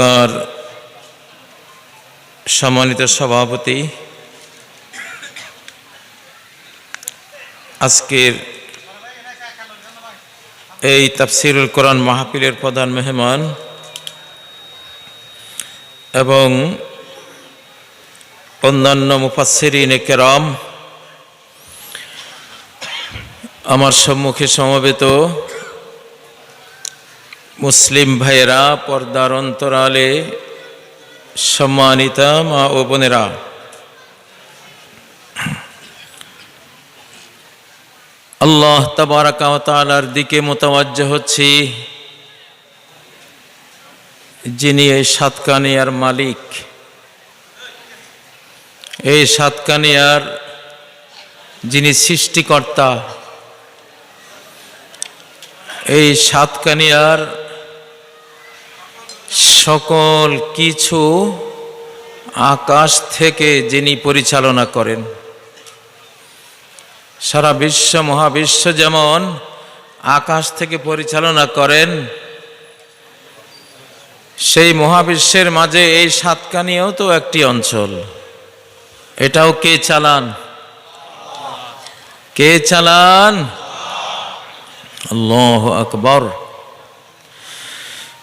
উপত্যকার সম্মানিত সভাপতি, আজকের এই তাফসিরুল কোরআন মাহফিলের প্রধান মেহমান এবং অন্যান্য মুফাসসিরিন কেরাম, আমার সম্মুখে সমবেত মুসলিম ভাইয়েরা, পর্দার অন্তরালে সম্মানিতা মা ও বোনেরা। আল্লাহ তাবারাকার দিকে মোতাবাজ্য হচ্ছি। যিনি এই সাতকানিয়ার মালিক। এই সাতকানিয়ার যিনি সৃষ্টিকর্তা, এই সাতকানিয়ার সকল কিছু আকাশ থেকে যিনি পরিচালনা করেন। সারা বিশ্ব, মহাবিশ্ব যেমন আকাশ থেকে পরিচালনা করেন, সেই মহাবিশ্বের মাঝে এই সাতকানিয়াও তো একটি অঞ্চল। এটাও কে চালান? কে চালান? আল্লাহ আকবর।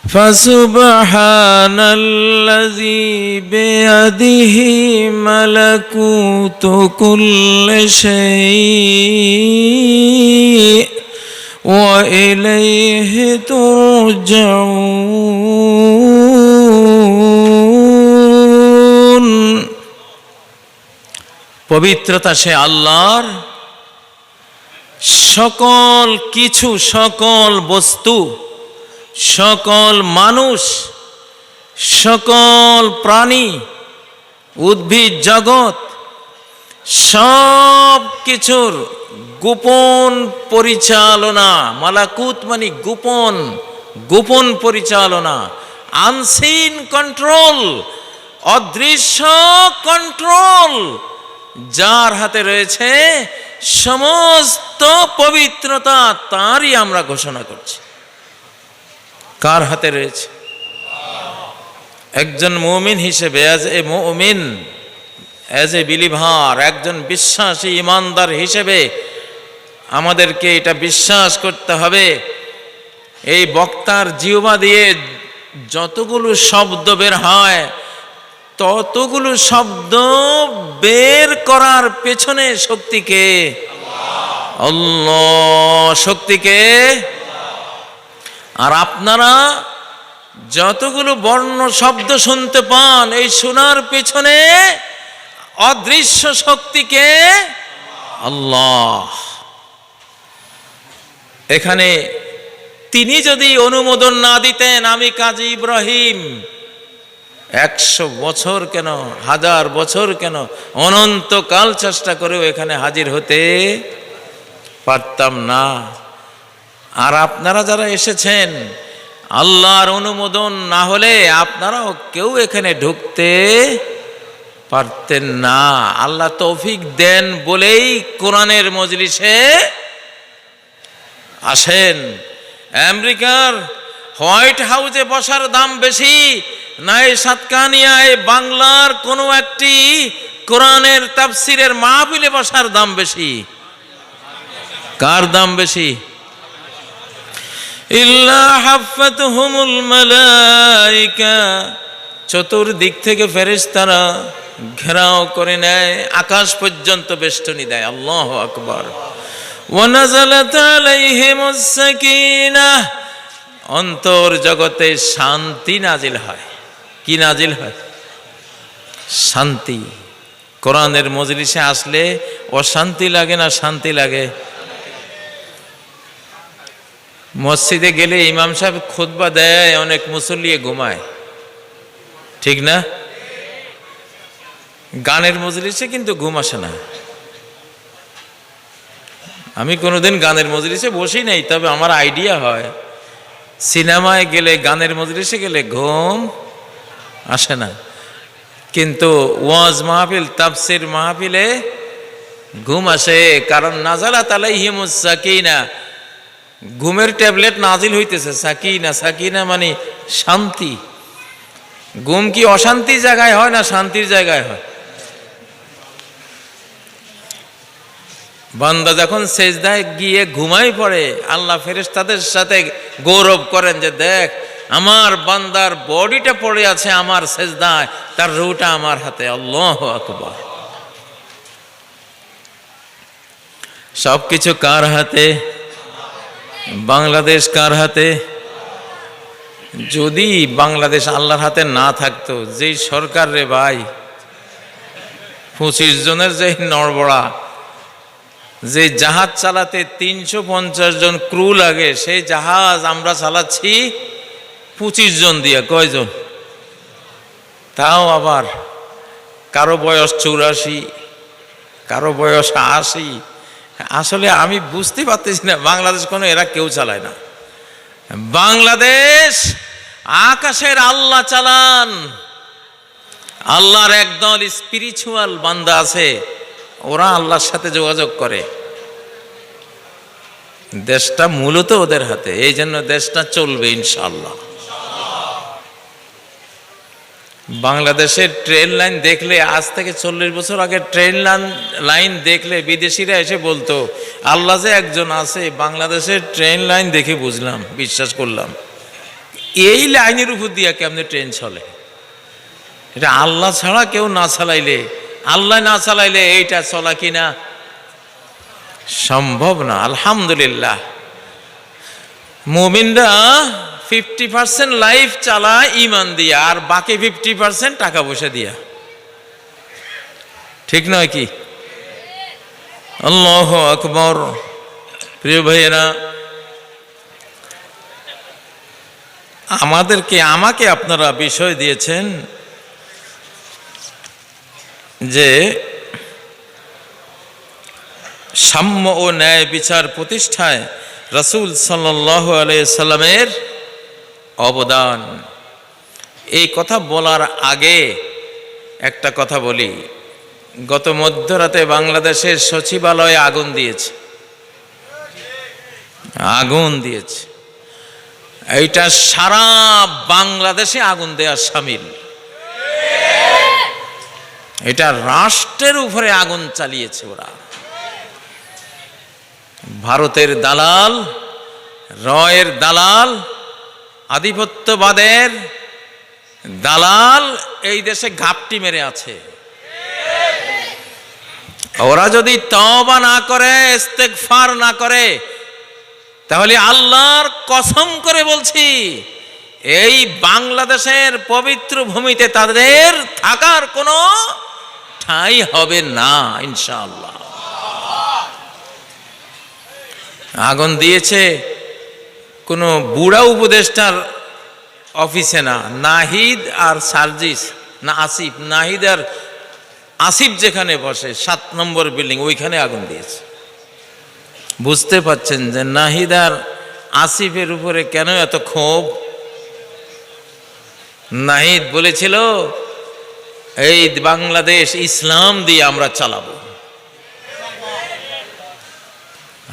فسبحان الذي بيده ملكوت كل شيء وإليه ترجعون পবিত্রতা সে আল্লাহর সকল কিছু সকল বস্তু সকল মানুষ, সকল প্রাণী, উদ্ভিদ জগৎ, সব কিছুর গোপন পরিচালনা, মালাকুত মানে গোপন গোপন পরিচালনা আনসিন কন্ট্রোল অদৃশ্য কন্ট্রোল যার হাতে রয়েছে সমস্ত পবিত্রতা, তারই আমরা ঘোষণা করছি। কার হাতে রয়েছে? একজন মৌমিন হিসেবে as a momin as a believer একজন বিশ্বাসী ইমানদার হিসেবে আমাদেরকে এটা বিশ্বাস করতে হবে। এই বক্তার জিওবা দিয়ে যতগুলো শব্দ বের হয়, ততগুলো শব্দ বের করার পেছনে শক্তিকে আল্লাহ শক্তিকে আর আপনারা যতগুলো বর্ণ শব্দ শুনতে পান, এই শোনার পেছনে অদৃশ্য শক্তিকে আল্লাহ। এখানে তিনি যদি অনুমোদন না দিতেন, আমি কাজী ইব্রাহিম, একশো বছর কেন, হাজার বছর কেন, অনন্তকাল চেষ্টা করেও এখানে হাজির হতে পারতাম না। আর আপনারা যারা এসেছেন, আল্লাহর অনুমোদন না হলে আপনারাও কেউ এখানে ঢুকতে পারতেন না। আল্লাহ তৌফিক দেন বলেই কোরআনের মজলিসে আসেন। আমেরিকার হোয়াইট হাউসে বসার দাম বেশি না এই সাতকানিয়ায় বাংলার কোনো একটি কোরআনের তাফসিরের মাহফিলে বসার দাম বেশি। কার দাম বেশি? চতুর্দিক থেকে ফেরেশতারা ঘেরাও করে নেয়, আকাশ পর্যন্ত বেষ্টনী দেয়। আল্লাহ আকবার। অন্তর জগতে শান্তি নাজিল হয়। কি নাজিল হয়? শান্তি। কোরআনের মজলিসে আসলে অশান্তি লাগে না শান্তি লাগে? মসজিদে গেলে ইমাম সাহেব খুতবা দেয়, অনেক মুসল্লিয়ে ঘুমায়। ঠিক না? গানের মজলিসে কিন্তু ঘুম আসে না। আমি কোনোদিন গানের মজলিসে বসি নাই, তবে আমার আইডিয়া হয়, সিনেমায় গেলে, গানের মজলিসে গেলে ঘুম আসে না। কিন্তু ওয়াজ মাহফিল, তাফসির মাহফিলে ঘুম আসে, কারণ নাজালা তালাইহিমুস সাকিনা ঘুমের ট্যাবলেট নাজিল হইতেছে, সাকিনা সাকিনা মানে শান্তি। ঘুম কি অশান্তির জায়গায় হয় না শান্তির জায়গায় হয়? বান্দা যখন সেজদায় গিয়ে ঘুমাই পড়ে, আল্লাহ ফেরেস তাদের সাথে গৌরব করেন যে, দেখ, আমার বান্দার বডিটা পড়ে আছে আমার সেজদায়, তার রুটা আমার হাতে, আল্লাহ আকবার। সব কিছু কার হাতে? বাংলাদেশ কার হাতে? যদি বাংলাদেশ আল্লাহর হাতে না থাকতো, যেই সরকার রে ভাই, পঁচিশ জনের যে নড়বড়া, যে জাহাজ চালাতে তিনশো পঞ্চাশ জন ক্রু লাগে, সেই জাহাজ আমরা চালাচ্ছি পঁচিশ জন দিয়ে, কয়জন? তাও আবার কারও বয়স চৌরাশি, কারও বয়স আশি আসলে আমি বুঝতে পারতেছি না, বাংলাদেশ কোনো এরা কেউ চালায় না। বাংলাদেশ আকাশের আল্লাহ চালান। আল্লাহর একদল স্পিরিচুয়াল বান্দা আছে, ওরা আল্লাহর সাথে যোগাযোগ করে। দেশটা মূলত ওদের হাতে, এই জন্য দেশটা চলবে ইনশাল্লাহ বাংলাদেশের ট্রেন লাইন দেখলে, আজ থেকে চল্লিশ বছর আগে ট্রেন লাইন লাইন দেখলে বিদেশিরা এসে বলতো, আল্লাহ যে একজন আছে, বাংলাদেশের ট্রেন লাইন দেখে বুঝলাম, বিশ্বাস করলাম। এই লাইনের উপর দিয়ে কেমনে ট্রেন চলে? এটা আল্লাহ ছাড়া কেউ না চালাইলে, আল্লাহ না চালাইলে এইটা চলা কিনা সম্ভব না, আলহামদুলিল্লাহ। মুমিনরা ফিফটি পার্সেন্ট লাইফ চালায় ইমান দিয়া, আর বাকি ফিফটি পার্সেন্ট টাকা পয়সা দিয়া। ঠিক নয় কি? আল্লাহ আকবর। প্রিয় ভাইয়েরা, আমাদেরকে, আমাকে আপনারা বিষয় দিয়েছেন যে সাম্য ও ন্যায় বিচার প্রতিষ্ঠায় রসুল সাল্লাহ সাল্লামের অবদান। এই কথা বলার আগে একটা কথা বলি। গত মধ্যরাতে বাংলাদেশের সচিবালয়ে আগুন দিয়েছে। আগুন দিয়েছে। এইটা সারা বাংলাদেশে আগুন দেওয়ার সামিল। এটা রাষ্ট্রের উপরে আগুন চালিয়েছে ওরা। ভারতের দালাল, রয়ের দালাল আধিপত্যবাদের দালাল এই দেশে ঘাপটি মেরে আছে। ওরা যদি তবা না করে, ইস্তেগফার না করে, তাহলে আল্লাহর কসম করে বলছি, এই বাংলাদেশের পবিত্র ভূমিতে তাদের থাকার কোনো ঠাঁই হবে না, ইনশাআল্লাহ। আগুন দিয়েছে কোনো বুড়া উপদেষ্টার অফিসে না, নাহিদ আর সার্জিস, না আসিফ, নাহিদ আর আসিফ যেখানে বসে, সাত নম্বর বিল্ডিং, ওইখানে আগুন দিয়েছে। বুঝতে পাচ্ছেন যে নাহিদ আর আসিফের উপরে কেন এত ক্ষোভ? নাহিদ বলেছিল, এই বাংলাদেশ ইসলাম দিয়ে আমরা চালাবো।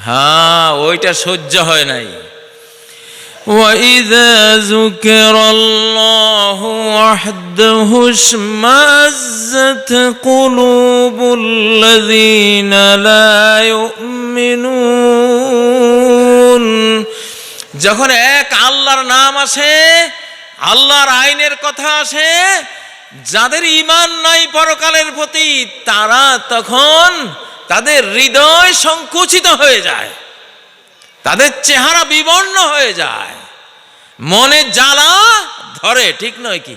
হ্যাঁ ওইটা সহ্য হয় নাই। وإذا ذكر الله وحده اشمأزت قلوب الذين لا يؤمنون যখন এক আল্লাহর নাম আসে আল্লাহর আইনের কথা আসে যাদের ইমান নাই পরকালের প্রতি তারা তখন তাদের হৃদয় সংকুচিত হয়ে যায় তাদের চেহারা বিবর্ণ হয়ে যায়। মনে জ্বালা ধরে, ঠিক নয় কি?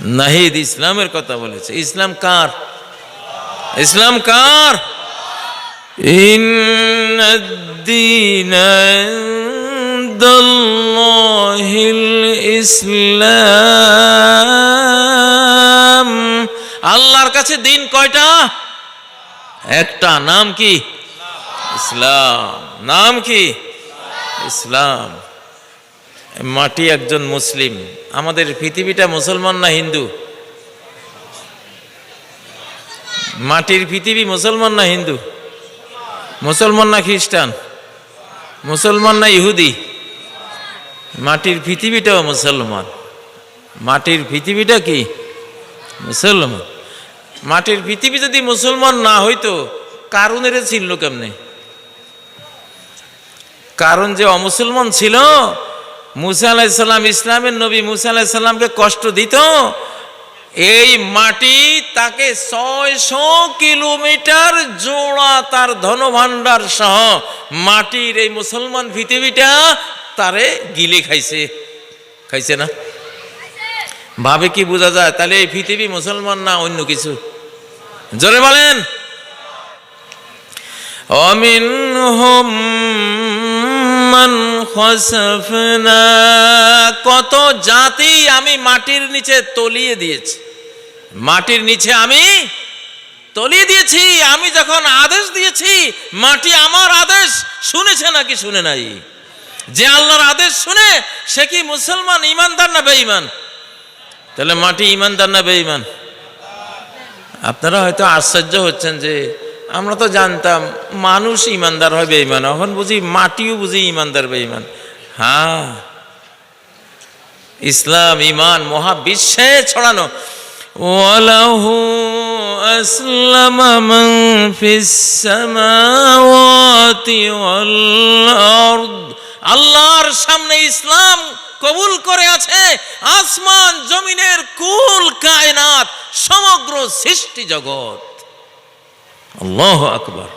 নাহিদ ইসলামের কথা বলেছে। ইসলাম কার? ইসলাম কার? ইসলাম। আল্লাহর কাছে দিন কয়টা? একটা। নাম কি? ইসলাম। নাম কি? ইসলাম। মাটি একজন মুসলিম। আমাদের পৃথিবীটা মুসলমান না হিন্দু? মাটির পৃথিবী মুসলমান না হিন্দু? মুসলমান না খ্রিস্টান? মুসলমান না ইহুদি? মাটির পৃথিবীটাও মুসলমান। মাটির পৃথিবীটা কি? মুসলমান। মাটির পৃথিবী যদি মুসলমান না হইতো, কারুনের ছিল কেমনে? কারণ যে অমুসলমান ছিল, মুসা আলাইসাল্লাম ইসলামের নবী মুসা আলাইসাল্লামকে কষ্ট দিত। এই মাটি তাকে ছয়শো কিলোমিটার জোড়া তার ধনভাণ্ডার সহ মাটির এই মুসলমান পৃথিবীটা তারে গিলে খাইছে। খাইছে না? ভাবে কি বোঝা যায়? তাহলে এই পৃথিবী মুসলমান না অন্য কিছু? জোরে বলেন। অমিনহুম মান খসফনা। কত জাতি আমি মাটির নিচে তলিয়ে দিয়েছি। মাটির নিচে আমি তলিয়ে দিয়েছি, আমি যখন আদেশ দিয়েছি, মাটি আমার আদেশ শুনেছে নাকি শুনে নাই? যে আল্লাহর আদেশ শুনে, সে কি মুসলমান, ইমানদার না বেঈমান? তাহলে মাটি ইমানদার না বেঈমান? আপনারা হয়তো আশ্চর্য হচ্ছেন যে আমরা তো জানতাম, মানুষ ইমানদার হয় বেঈমান। এখন বুঝি মাটিও বুঝি ইমানদার বেঈমান। হ্যাঁ। ইসলাম ইমান মহাবিশ্বে ছড়ানো। ওয়ালাহু সামাওয়াতি ওয়াল আরদ। আল্লাহর সামনে ইসলাম কবুল করে আছে। আসমান, জমিনের কুল, কায়নাত, সমগ্র সৃষ্টি জগৎ। আল্লাহ আকবার।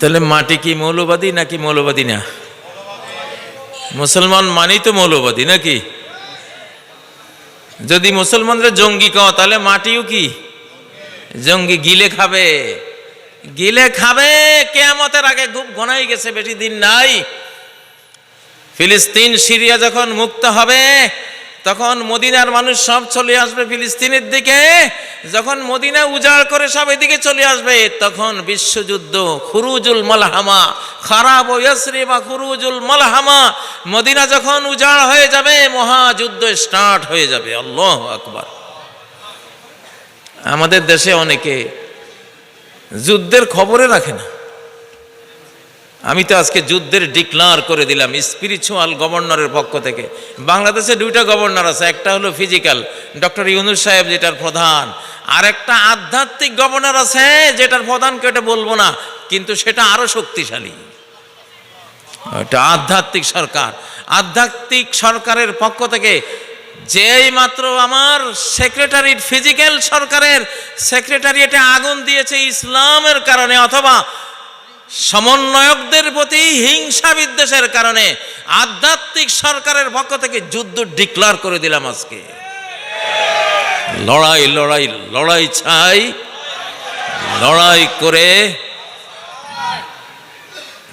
তাহলে মাটি কি মৌলবাদী নাকি মৌলবাদী না? মুসলমান মানেই তো মৌলবাদী নাকি? যদি মুসলমানরা জঙ্গি কও তাহলে মাটিও কি? জঙ্গি গিলে খাবে। গিলে খাবে, কেয়ামতের আগে খুব ঘনাই গেছে, বেশি দিন নাই। ফিলিস্তিন, সিরিয়া যখন মুক্ত হবে তখন মদিনার মানুষ সব চলে আসবে ফিলিস্তিনের দিকে। যখন মদিনা উজাড় করে সব এদিকে চলে আসবে, তখন বিশ্বযুদ্ধ, খুরুজুল মালহামা খারাপ ইয়াসরি বা খুরুজুল মালহামা, মদিনা যখন উজাড় হয়ে যাবে, মহাযুদ্ধ স্টার্ট হয়ে যাবে। আল্লাহ আকবার। আমাদের দেশে অনেকে যুদ্ধের খবরে রাখে না। আমি তো আজকে যুদ্ধের ডিক্লার করে দিলাম স্পিরিচুয়াল গভর্নরের পক্ষ থেকে। বাংলাদেশে দুইটা গভর্নর আছে, একটা হলো ফিজিক্যাল ডক্টর ইউনুস সাহেব যেটার প্রধান আর একটা আধ্যাত্মিক গভর্নর আছে যেটার প্রধান কেটে বলব না, কিন্তু সেটা আরও শক্তিশালী। এটা আধ্যাত্মিক সরকার। আধ্যাত্মিক সরকারের পক্ষ থেকে যেই মাত্র আমার সেক্রেটারি ফিজিক্যাল সরকারের সেক্রেটারিয়েটে আগুন দিয়েছে ইসলামের কারণে, অথবা সমন্বয়কদের প্রতি হিংসা বিদ্বেষের কারণে আধ্যাত্মিক সরকারের পক্ষ থেকে যুদ্ধ ডিক্লার করে দিলাম আজকে। লড়াই লড়াই লড়াই চাই, লড়াই করে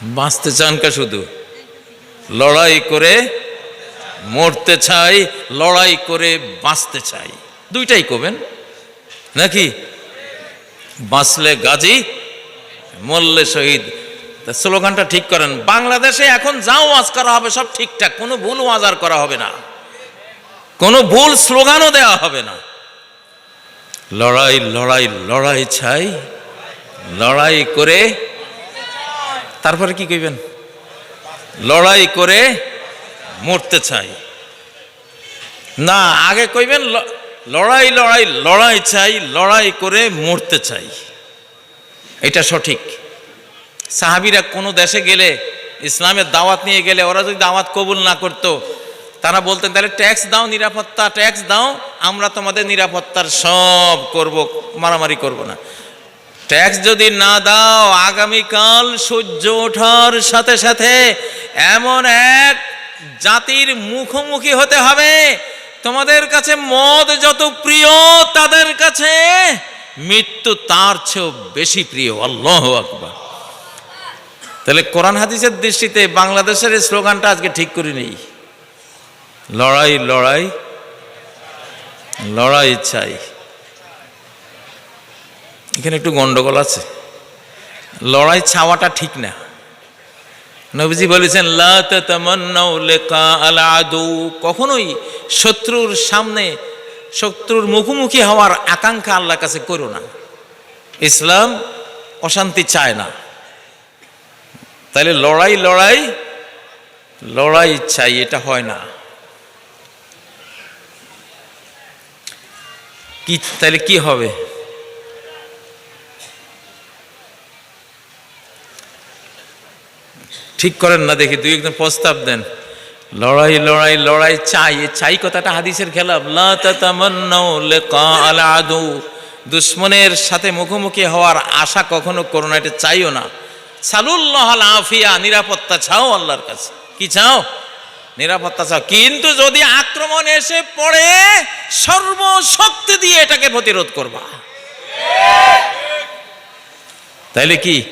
বাঁচতে চান কা শুধু? লড়াই করে মরতে চাই, লড়াই করে বাঁচতে চাই। দুইটাই করবেন? নাকি? বাঁচলে গাজী মল্লে শহীদ। স্লোগানটা ঠিক করেন, বাংলাদেশে এখন যা ওয়াজ করা হবে সব ঠিকঠাক, কোনো ভুল ওয়াজ আর করা হবে না। কোনো ভুল স্লোগানও দেওয়া হবে না। লড়াই লড়াই লড়াই চাই, লড়াই করে, তারপরে কি কইবেন? লড়াই করে মরতে চাই। না, আগে কইবেন লড়াই লড়াই লড়াই চাই, লড়াই করে মরতে চাই। এটা সঠিক। সাহাবিরা কোনো দেশে গেলে, ইসলামের দাওয়াত নিয়ে গেলে, ওরা যদি দাওয়াত কবুল না করতো, তারা বলতেন, তাহলে ট্যাক্স দাও, নিরাপত্তা, ট্যাক্স দাও, আমরা তোমাদের নিরাপত্তার সব করব, মারামারি করব না। ট্যাক্স যদি না দাও, আগামীকাল সূর্য ওঠার সাথে সাথে এমন এক জাতির মুখোমুখি হতে হবে, তোমাদের কাছে মদ যত প্রিয়, তাদের কাছে মৃত্যু তার চেয়েও বেশি প্রিয়, আল্লাহ আকবার। তাহলে কোরআন হাদিসের দৃষ্টিতে বাংলাদেশের এই স্লোগানটা আজকে ঠিক করে নেই। লড়াই লড়াই লড়াই চাই। এখানে একটু গন্ডগোল আছে। লড়াই ছাওয়াটা ঠিক না। নবীজি বলেছেন, লা কখনোই শত্রুর সামনে শত্রুর মুখোমুখি হওয়ার আকাঙ্ক্ষা আল্লাহর কাছে করো না। ইসলাম অশান্তি চায় না। তাহলে লড়াই লড়াই লড়াই চাই, এটা হয় না। কি তাহলে কি হবে? ঠিক করেন না দেখি, দুই একজন প্রস্তাব দেন। লড়াই লড়াই লড়াই চাই। চাই কথাটা হাদিসের খেলাফ। আদু। দুশ্মনের সাথে মুখোমুখি হওয়ার আশা কখনো করো না, এটা চাইও না। সালুল্লাহ আফিয়া, নিরাপত্তা চাও আল্লাহর কাছে। কি চাও? নিরাপত্তা চাও। কিন্তু যদি আক্রমণ এসে পড়ে, সর্বশক্তি দিয়ে এটাকে প্রতিরোধ করবা। তাইলে কি?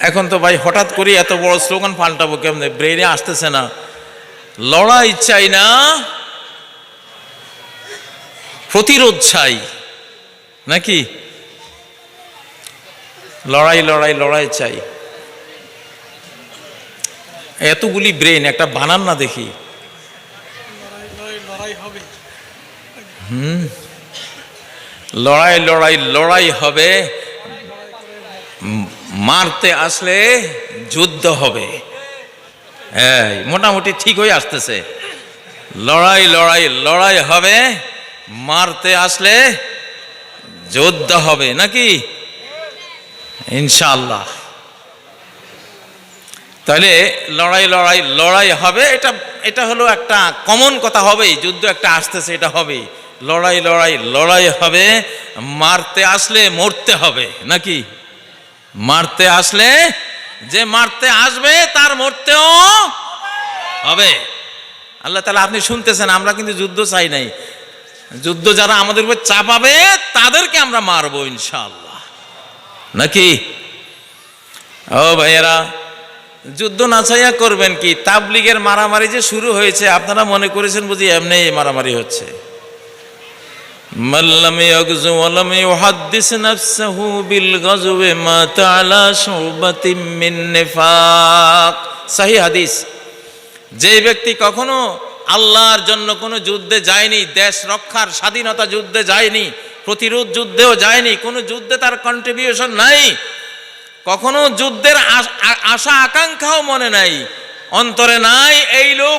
এখন তো ভাই হঠাৎ করে এত বড় স্লোগান পাল্টাবো কেমনে? ব্রেনে আসতেছে না। লড়াই চাই না, প্রতিরোধ চাই। নাকি? লড়াই লড়াই লড়াই চাই। এতগুলি ব্রেন একটা বানান না দেখি। হবে লড়াই লড়াই লড়াই হবে। মারতে আসলে যুদ্ধ হবে। হ্যাঁ মোটামুটি ঠিক হয়ে আসতেছে। লড়াই লড়াই লড়াই হবে, মারতে আসলে যুদ্ধ হবে, নাকি? ইনশাল্লাহ তাহলে লড়াই লড়াই লড়াই হবে, এটা এটা হলো একটা কমন কথা হবেই, যুদ্ধ একটা আসতেছে, এটা হবে লড়াই লড়াই লড়াই হবে, মারতে আসলে মরতে হবে, নাকি? মারতে আসলে যে মারতে আসবে তার মরতেও হবে। আল্লাহ তালা আপনি শুনতেছেন, আমরা কিন্তু যুদ্ধ চাই নাই। যুদ্ধ যারা আমাদের উপর চাপাবে, তাদেরকে আমরা মারবো ইনশাল্লাহ নাকি? ও ভাইয়েরা, যুদ্ধ না চাইয়া করবেন কি? তাবলিগের মারামারি যে শুরু হয়েছে, আপনারা মনে করেছেন বুঝি এমনি মারামারি হচ্ছে। ওয়ালাম ইউহাদ্দিস নাফসাহু বিল গাজওয়ে মাতা আলা শুবাতিম মিন নিফাক। সহিহ হাদিস। যে ব্যক্তি কখনো আল্লাহর জন্য কোনো যুদ্ধে যায়নি, দেশ রক্ষার স্বাধীনতা যুদ্ধে যায়নি, প্রতিরোধ যুদ্ধেও যায়নি, কোনো যুদ্ধে তার কন্ট্রিবিউশন নাই, কখনো যুদ্ধের আশা আকাঙ্ক্ষাও মনে নাই, অন্তরে নাই এই লোক